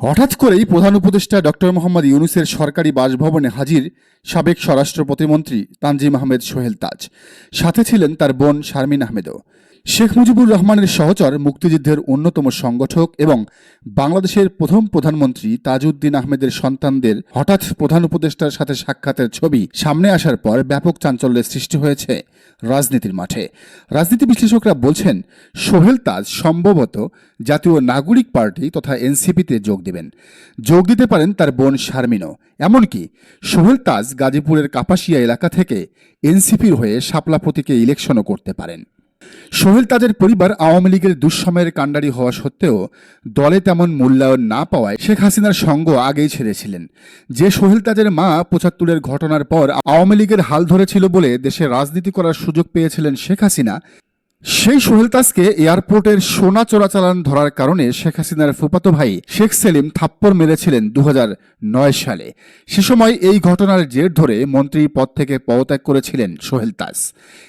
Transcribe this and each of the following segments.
হঠাৎ করেই প্রধান উপদেষ্টা ডক্টর মোহাম্মদ ইউনুসের সরকারি বাসভবনে হাজির সাবেক স্বরাষ্ট্র প্রতিমন্ত্রী তানজিম আহমেদ সোহেল তাজ। সাথে ছিলেন তার বোন শারমিন আহমেদও। শেখ মুজিবুর রহমানের সহচর মুক্তিযুদ্ধের অন্যতম সংগঠক এবং বাংলাদেশের প্রথম প্রধানমন্ত্রী তাজউদ্দিন আহমেদের সন্তানদের হঠাৎ প্রধান উপদেষ্টার সাথে সাক্ষাতের ছবি সামনে আসার পর ব্যাপক চাঞ্চল্যের সৃষ্টি হয়েছে রাজনীতির মাঠে। রাজনীতি বিশ্লেষকরা বলছেন, সোহেল তাজ সম্ভবত জাতীয় নাগরিক পার্টি তথা এনসিপিতে যোগ দেবেন। যোগ দিতে পারেন তার বোন শারমিনও। এমনকি সোহেল তাজ গাজীপুরের কাপাসিয়া এলাকা থেকে এনসিপির হয়ে শাপলা প্রতীকে ইলেকশনও করতে পারেন। সোহেল তাদের পরিবার আওয়ামী লীগের দুঃসময়ের কাণ্ডারি হওয়া সত্ত্বেও দলে তেমন মূল্যায়ন না পাওয়ায় শেখ হাসিনার সঙ্গ আগেই ছেড়েছিলেন। যে সোহেল তাদের মা, পঁচাত্তরের ঘটনার পর আওয়ামী লীগের হাল ধরেছিল বলে দেশে রাজনীতি করার সুযোগ পেয়েছিলেন শেখ হাসিনা। সেই সোহেল তাসকে এয়ারপোর্টের সোনা চোরাচালান ধরার কারণে শেখ হাসিনার ফুপাতো ভাই শেখ সেলিম থাপ্পড় মেরেছিলেন দু সালে। সে সময় এই ঘটনার জের ধরে মন্ত্রী পদ থেকে পদত্যাগ করেছিলেন সোহেল তাস।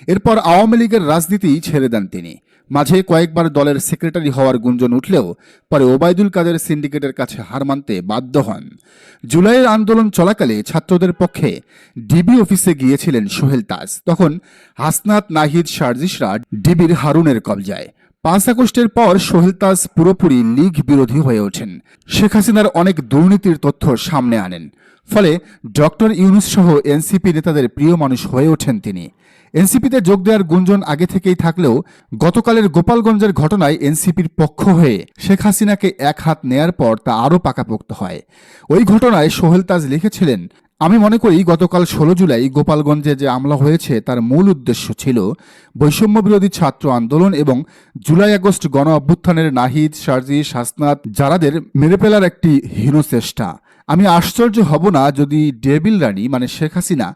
এরপর আওয়ামী লীগের রাজনীতি ছেড়ে দেন তিনি। মাঝে কয়েকবার দলের সেক্রেটারি হওয়ার গুঞ্জন উঠলেও পরে ওবায়দুল কাদের সিন্ডিকেটের কাছে হার মানতে বাধ্য হন। জুলাইয়ের আন্দোলন চলাকালে ছাত্রদের পক্ষে ডিবি অফিসে গিয়েছিলেন সোহেল তাজ। তখন হাসনাত নাহিদ সার্জিসরা ডিবির হারুনের কবজায়। পাঁচ আগস্টের পর সোহেল তাজ পুরোপুরি লীগ বিরোধী হয়ে ওঠেন। শেখ হাসিনার অনেক দুর্নীতির তথ্য সামনে আনেন। ফলে ডক্টর ইউনুস সহ এনসিপি নেতাদের প্রিয় মানুষ হয়ে ওঠেন তিনি। এনসিপিতে যোগ দেওয়ার গুঞ্জন আগে থেকেই থাকলেও গতকালের গোপালগঞ্জের ঘটনায় এনসিপির পক্ষ হয়ে শেখ হাসিনাকে এক হাত নেয়ার পর তা আরও পাকাপোক্ত হয়। ওই ঘটনায় সোহেল তাজ লিখেছিলেন আমি মনে করি গতকাল ষোলো জুলাই গোপালগঞ্জে যে আমলা হয়েছে, তার মূল উদ্দেশ্য ছিল বৈষম্য বিরোধী ছাত্র আন্দোলন এবং জুলাই আগস্ট গণ অভ্যুত্থানের নাহিদ সার্জি শাসনাত যারাদের মেরে ফেলার একটি হীন চেষ্টা। আমি আশ্চর্য হব না যদি ডেবিল রানী মানে শেখ হাসিনা,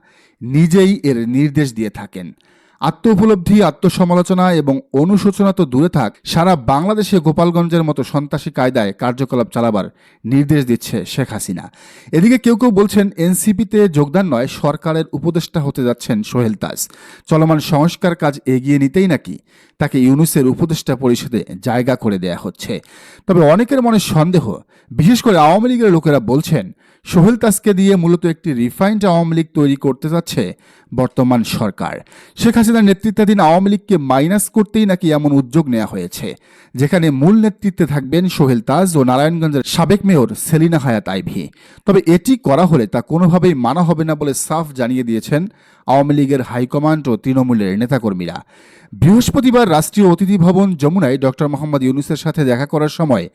নিজেই এর নির্দেশ দিয়ে থাকেন। আত্ম উপলব্ধি আত্মসমালোচনা এবং অনুশোচনা তো দূরে থাক, সারা বাংলাদেশে গোপালগঞ্জের মতো সন্ত্রাসী কায়দায় কার্যকলাপ চালাবার নির্দেশ দিচ্ছে শেখ হাসিনা। এদিকে কেউ কেউ বলছেন এনসিপিতে যোগদান নয়, সরকারের উপদেষ্টা হতে যাচ্ছেন সোহেল তাজ। চলমান সংস্কার কাজ এগিয়ে নিতেই নাকি তাকে ইউনুসের উপদেষ্টা পরিষদে জায়গা করে দেয়া হচ্ছে। তবে অনেকের মনে সন্দেহ, বিশেষ করে আওয়ামী লীগের লোকেরা বলছেন, সোহেল তাজকে দিয়ে মূলত একটি রিফাইন্ড আওয়ামী লীগ তৈরি করতে যাচ্ছে বর্তমান সরকার। শেখ হাসিনার নেতৃত্বাধীন আওয়ামী লীগকে মাইনাস করতেই নাকি এমন উদ্যোগ নেওয়া হয়েছে। যেখানে মূল নেতৃত্বে থাকবেন সোহেল তাজ ও নারায়ণগঞ্জের সাবেক মেয়র সেলিনা হায়াত আইভি। তবে এটি করা হলে তা কোনোভাবেই মানা হবে না বলে সাফ জানিয়ে দিয়েছেন আওয়ামী লীগের হাইকমান্ড ও তৃণমূলের নেতাকর্মীরা। বৃহস্পতিবার রাষ্ট্রীয় অতিথি ভবন যমুনায় ডক্টর মোহাম্মদ ইউনুসের সাথে দেখা করার সময়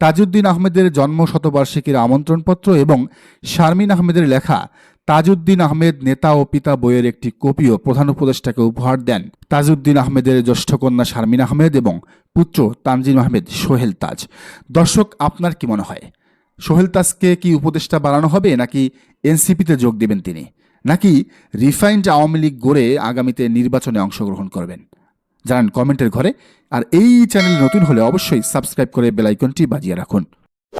তাজউদ্দিন আহমেদের জন্ম শতবার্ষিকীর আমন্ত্রণপত্র এবং শারমিন আহমেদের লেখা তাজউদ্দিন আহমেদ নেতা ও পিতা বইয়ের একটি কপিও প্রধান উপদেষ্টাকে উপহার দেন। তাজউদ্দিন আহমেদের জ্যেষ্ঠ কন্যা শারমিন আহমেদ এবং পুত্র তানজিম আহমেদ সোহেল তাজ। দর্শক, আপনার কি মনে হয়? সোহেল তাজকে কি উপদেষ্টা বাড়ানো হবে নাকি এনসিপিতে যোগ দেবেন তিনি? নাকি রিফাইন্ড আওয়ামী লীগ গড়ে আগামীতে নির্বাচনে অংশগ্রহণ করবেন? জানান কমেন্টের ঘরে। আর এই চ্যানেল নতুন হলে অবশ্যই সাবস্ক্রাইব করে বেলাইকনটি বাজিয়ে রাখুন।